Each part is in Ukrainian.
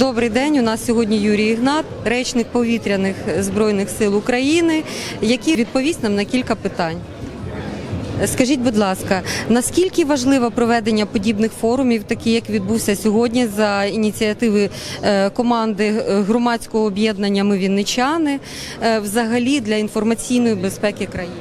Добрий день. У нас сьогодні Юрій Ігнат, речник повітряних збройних сил України, який відповість нам на кілька питань. Скажіть, будь ласка, наскільки важливо проведення подібних форумів, такі як відбувся сьогодні, за ініціативи е, команди е, громадського об'єднання Ми Вінничани, е, взагалі для інформаційної безпеки країни?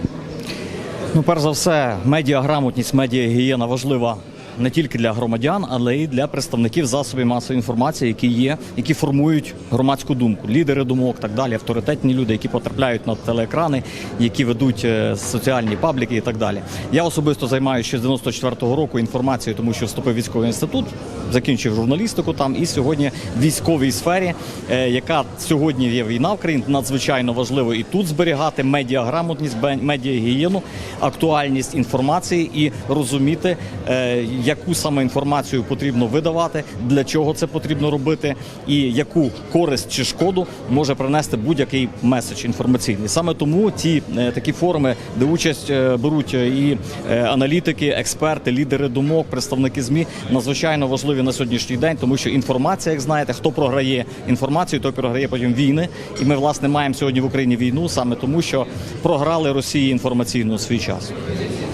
Ну, перш за все, медіаграмотність, медіагігієна важлива не тільки для громадян, але й для представників засобів масової інформації, які є, які формують громадську думку, лідери думок, так далі, авторитетні люди, які потрапляють на телеекрани, які ведуть е, соціальні пабліки і так далі. Я особисто займаюся з 94-го року інформацією, тому що вступив військовий інститут, закінчив журналістику там і сьогодні в військовій сфері, е, яка сьогодні є війна в країні, надзвичайно важливо і тут зберігати медіаграмотність, медіагігієну, актуальність інформації і розуміти, е, яку саме інформацію потрібно видавати, для чого це потрібно робити, і яку користь чи шкоду може принести будь-який меседж інформаційний. Саме тому ті е, такі форуми, де участь е, беруть е, і аналітики, експерти, лідери думок, представники змі, надзвичайно важливі на сьогоднішній день, тому що інформація, як знаєте, хто програє інформацію, той програє потім війни. І ми власне маємо сьогодні в Україні війну саме тому, що програли Росії інформаційно свій час.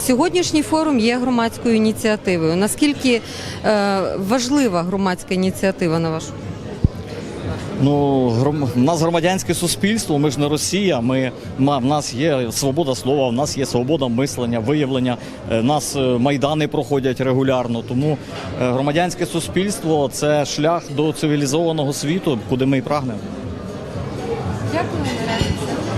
Сьогоднішній форум є громадською ініціативою. Наскільки е, важлива громадська ініціатива на вашу? Ну, гром... в нас громадянське суспільство, ми ж не Росія. Ми в нас є свобода слова, в нас є свобода мислення, виявлення. Е, нас е, майдани проходять регулярно. Тому громадянське суспільство це шлях до цивілізованого світу, куди ми і прагнемо. Дякую.